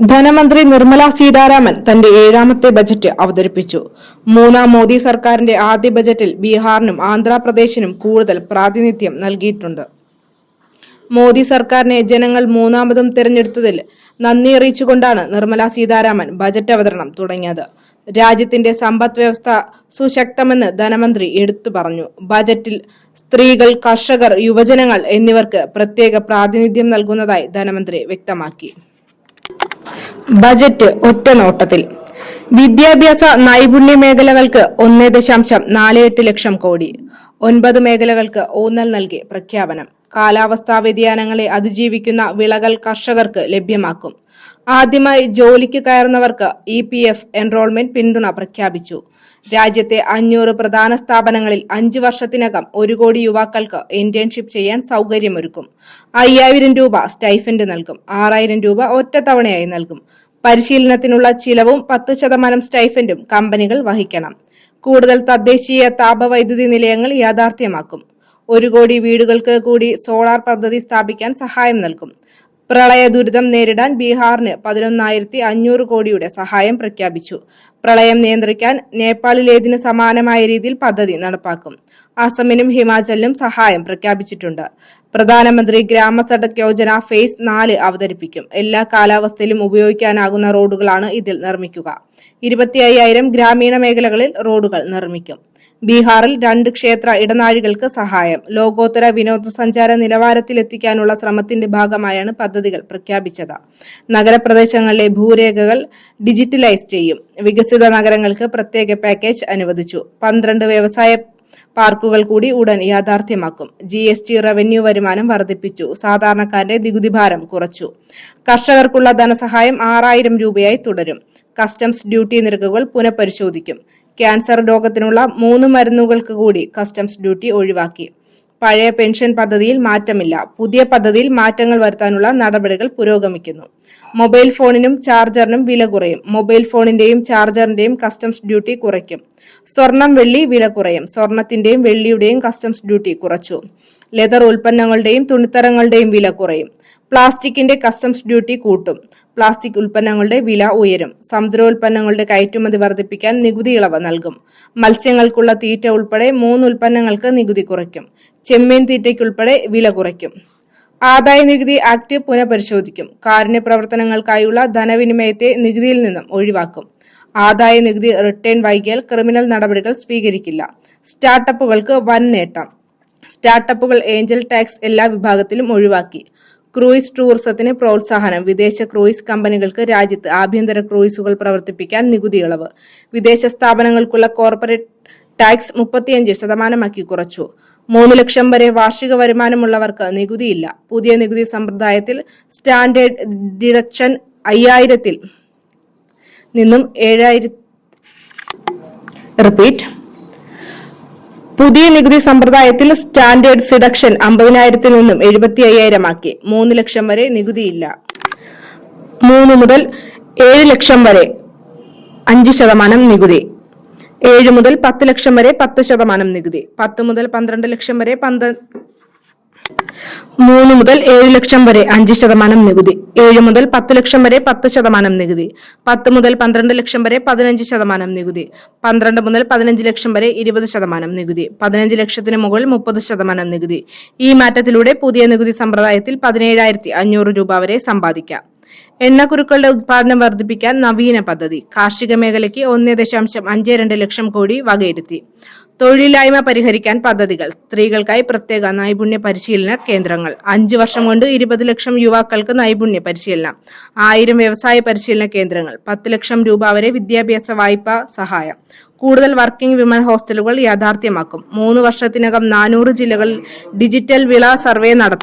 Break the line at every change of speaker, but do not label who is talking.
ധനമന്ത്രി നിർമ്മല സീതാരാമൻ തന്റെ ഏഴാമത്തെ ബജറ്റ് അവതരിപ്പിച്ചു. മൂന്നാം മോദി സർക്കാരിന്റെ ആദ്യ ബജറ്റിൽ ബീഹാറിനും ആന്ധ്രാപ്രദേശിനും കൂടുതൽ പ്രാതിനിധ്യം നൽകിയിട്ടുണ്ട്. മോദി സർക്കാരിനെ ജനങ്ങൾ മൂന്നാമതും തിരഞ്ഞെടുത്തതിൽ നന്ദി അറിയിച്ചുകൊണ്ടാണ് നിർമ്മല സീതാരാമൻ ബജറ്റ് അവതരണം തുടങ്ങിയത്. രാജ്യത്തിന്റെ സമ്പദ് വ്യവസ്ഥ സുശക്തമെന്ന് ധനമന്ത്രി എടുത്തു പറഞ്ഞു. ബജറ്റിൽ സ്ത്രീകൾ കർഷകർ യുവജനങ്ങൾ എന്നിവർക്ക് പ്രത്യേക പ്രാതിനിധ്യം നൽകുന്നതായി ധനമന്ത്രി വ്യക്തമാക്കി. ബജറ്റ് ഒറ്റ നോട്ടത്തിൽ. വിദ്യാഭ്യാസ നൈപുണ്യ മേഖലകൾക്ക് ഒന്നേ ദശാംശം നാല് എട്ട് ലക്ഷം കോടി. ഒൻപത് മേഖലകൾക്ക് ഊന്നൽ നൽകി പ്രഖ്യാപനം. കാലാവസ്ഥാ വ്യതിയാനങ്ങളെ അതിജീവിക്കുന്ന വിളകൾ കർഷകർക്ക് ലഭ്യമാക്കും. ആദ്യമായി ജോലിക്ക് കയറുന്നവർക്ക് ഇ പി എഫ് എൻറോൾമെന്റ് പിന്തുണ പ്രഖ്യാപിച്ചു. രാജ്യത്തെ അഞ്ഞൂറ് പ്രധാന സ്ഥാപനങ്ങളിൽ അഞ്ച് വർഷത്തിനകം ഒരു കോടി യുവാക്കൾക്ക് ഇന്റേൺഷിപ്പ് ചെയ്യാൻ സൗകര്യമൊരുക്കും. അയ്യായിരം രൂപ സ്റ്റൈഫൻഡ് നൽകും. ആറായിരം രൂപ ഒറ്റത്തവണയായി നൽകും. പരിശീലനത്തിനുള്ള ചിലവും പത്ത് ശതമാനം സ്റ്റൈഫൻഡും കമ്പനികൾ വഹിക്കണം. കൂടുതൽ തദ്ദേശീയ താപവൈദ്യുതി നിലയങ്ങൾ യാഥാർത്ഥ്യമാക്കും. ഒരു കോടി വീടുകൾക്ക് കൂടി സോളാർ പദ്ധതി സ്ഥാപിക്കാൻ സഹായം നൽകും. പ്രളയ ദുരിതം നേരിടാൻ ബീഹാറിന് പതിനൊന്നായിരത്തി അഞ്ഞൂറ് കോടിയുടെ സഹായം പ്രഖ്യാപിച്ചു. പ്രളയം നിയന്ത്രിക്കാൻ നേപ്പാളിലേതിന് സമാനമായ രീതിയിൽ പദ്ധതി നടപ്പാക്കും. അസമിനും ഹിമാചലിനും സഹായം പ്രഖ്യാപിച്ചിട്ടുണ്ട്. പ്രധാനമന്ത്രി ഗ്രാമ സഡക് യോജന ഫേസ് നാല് അവതരിപ്പിക്കും. എല്ലാ കാലാവസ്ഥയിലും ഉപയോഗിക്കാനാകുന്ന റോഡുകളാണ് ഇതിൽ നിർമ്മിക്കുക. ഇരുപത്തി ഗ്രാമീണ മേഖലകളിൽ റോഡുകൾ നിർമ്മിക്കും. ബീഹാറിൽ രണ്ട് ക്ഷേത്ര ഇടനാഴികൾക്ക് സഹായം. ലോകോത്തര വിനോദസഞ്ചാര നിലവാരത്തിലെത്തിക്കാനുള്ള ശ്രമത്തിന്റെ ഭാഗമായാണ് പദ്ധതികൾ പ്രഖ്യാപിച്ചത്. നഗരപ്രദേശങ്ങളിലെ ഭൂരേഖകൾ ഡിജിറ്റലൈസ് ചെയ്യും. വികസിത നഗരങ്ങൾക്ക് പ്രത്യേക പാക്കേജ് അനുവദിച്ചു. പന്ത്രണ്ട് വ്യവസായ പാർക്കുകൾ കൂടി ഉടൻ യാഥാർത്ഥ്യമാക്കും. ജി എസ് ടി റവന്യൂ വരുമാനം വർദ്ധിപ്പിച്ചു. സാധാരണക്കാരുടെ നികുതി ഭാരം കുറച്ചു. കർഷകർക്കുള്ള ധനസഹായം ആറായിരം രൂപയായി തുടരും. കസ്റ്റംസ് ഡ്യൂട്ടി നിരക്കുകൾ പുനഃപരിശോധിക്കും. ക്യാൻസർ രോഗത്തിനുള്ള മൂന്ന് മരുന്നുകൾക്ക് കൂടി കസ്റ്റംസ് ഡ്യൂട്ടി ഒഴിവാക്കി. പഴയ പെൻഷൻ പദ്ധതിയിൽ മാറ്റമില്ല. പുതിയ പദ്ധതിയിൽ മാറ്റങ്ങൾ വരുത്താനുള്ള നടപടികൾ പുരോഗമിക്കുന്നു. മൊബൈൽ ഫോണിനും ചാർജറിനും വില കുറയും. മൊബൈൽ ഫോണിന്റെയും ചാർജറിന്റെയും കസ്റ്റംസ് ഡ്യൂട്ടി കുറയ്ക്കും. സ്വർണം വെള്ളി വില കുറയും. സ്വർണത്തിന്റെയും വെള്ളിയുടെയും കസ്റ്റംസ് ഡ്യൂട്ടി കുറച്ചു. ലെതർ ഉൽപ്പന്നങ്ങളുടെയും തുണിത്തരങ്ങളുടെയും വില കുറയും. പ്ലാസ്റ്റിക്കിന്റെ കസ്റ്റംസ് ഡ്യൂട്ടി കൂട്ടും. പ്ലാസ്റ്റിക് ഉൽപ്പന്നങ്ങളുടെ വില ഉയരും. സമുദ്രോൽപ്പന്നങ്ങളുടെ കയറ്റുമതി വർദ്ധിപ്പിക്കാൻ നികുതി ഇളവ് നൽകും. മത്സ്യങ്ങൾക്കുള്ള തീറ്റ ഉൾപ്പെടെ മൂന്ന് ഉൽപ്പന്നങ്ങൾക്ക് നികുതി കുറയ്ക്കും. ചെമ്മീൻ തീറ്റയ്ക്കുൾപ്പെടെ വില കുറയ്ക്കും. ആദായ നികുതി ആക്ട് പുനഃപരിശോധിക്കും. കാരുണ്യ പ്രവർത്തനങ്ങൾക്കായുള്ള ധനവിനിമയത്തെ നികുതിയിൽ നിന്നും ഒഴിവാക്കും. ആദായ നികുതി റിട്ടേൺ വൈകിയാൽ ക്രിമിനൽ നടപടികൾ സ്വീകരിക്കില്ല. സ്റ്റാർട്ടപ്പുകൾക്ക് വൻ നേട്ടം. സ്റ്റാർട്ടപ്പുകൾ ഏഞ്ചൽ ടാക്സ് എല്ലാ വിഭാഗത്തിലും ഒഴിവാക്കി. ക്രൂയിസ് ടൂറിസത്തിന് പ്രോത്സാഹനം. വിദേശ ക്രൂയിസ് കമ്പനികൾക്ക് രാജ്യത്ത് ആഭ്യന്തര ക്രൂയിസുകൾ പ്രവർത്തിപ്പിക്കാൻ നികുതി ഇളവ്. വിദേശ സ്ഥാപനങ്ങൾക്കുള്ള കോർപ്പറേറ്റ് ടാക്സ് മുപ്പത്തിയഞ്ച് ശതമാനമാക്കി കുറച്ചു. മൂന്ന് ലക്ഷം വരെ വാർഷിക വരുമാനമുള്ളവർക്ക് നികുതിയില്ല. പുതിയ നികുതി സമ്പ്രദായത്തിൽ സ്റ്റാൻഡേർഡ് ഡിഡക്ഷൻ അയ്യായിരത്തിൽ നിന്നും ഏഴായിരത്തി റിപ്പീറ്റ്. പുതിയ നികുതി സമ്പ്രദായത്തിൽ സ്റ്റാൻഡേർഡ് സിഡക്ഷൻ അമ്പതിനായിരത്തിൽ നിന്നും എഴുപത്തി അയ്യായിരമാക്കി മൂന്ന് ലക്ഷം വരെ നികുതിയില്ല. മൂന്ന് മുതൽ ഏഴ് ലക്ഷം വരെ അഞ്ച് ശതമാനം നികുതി. ഏഴ് മുതൽ പത്ത് ലക്ഷം വരെ പത്ത് ശതമാനം നികുതി. പത്ത് മുതൽ പന്ത്രണ്ട് ലക്ഷം വരെ പന്ത മൂന്ന് മുതൽ ഏഴ് ലക്ഷം വരെ അഞ്ച് ശതമാനം നികുതി. ഏഴ് മുതൽ പത്ത് ലക്ഷം വരെ പത്ത് ശതമാനം നികുതി. പത്ത് മുതൽ പന്ത്രണ്ട് ലക്ഷം വരെ പതിനഞ്ച് ശതമാനം നികുതി. പന്ത്രണ്ട് മുതൽ പതിനഞ്ച് ലക്ഷം വരെ ഇരുപത് ശതമാനം നികുതി. പതിനഞ്ച് ലക്ഷത്തിന് മുകളിൽ മുപ്പത് ശതമാനം നികുതി. ഈ മാറ്റത്തിലൂടെ പുതിയ നികുതി സമ്പ്രദായത്തിൽ പതിനേഴായിരത്തി അഞ്ഞൂറ് രൂപ വരെ സമ്പാദിക്കാം. എണ്ണക്കുരുക്കളുടെ ഉത്പാദനം വർദ്ധിപ്പിക്കാൻ നവീന പദ്ധതി. കാർഷിക മേഖലയ്ക്ക് ഒന്ന് ദശാംശം അഞ്ച് രണ്ട് ലക്ഷം കോടി വകയിരുത്തി. തൊഴിലില്ലായ്മ പരിഹരിക്കാൻ പദ്ധതികൾ. സ്ത്രീകൾക്കായി പ്രത്യേക നൈപുണ്യ പരിശീലന കേന്ദ്രങ്ങൾ. അഞ്ചു വർഷം കൊണ്ട് ഇരുപത് ലക്ഷം യുവാക്കൾക്ക് നൈപുണ്യ പരിശീലനം. ആയിരം വ്യവസായ പരിശീലന കേന്ദ്രങ്ങൾ. പത്ത് ലക്ഷം രൂപ വരെ വിദ്യാഭ്യാസ വായ്പ സഹായം. കൂടുതൽ വർക്കിംഗ് വിമൻ ഹോസ്റ്റലുകൾ യാഥാർത്ഥ്യമാക്കും. മൂന്ന് വർഷത്തിനകം നാനൂറ് ജില്ലകളിൽ ഡിജിറ്റൽ വിള സർവേ നടത്തും.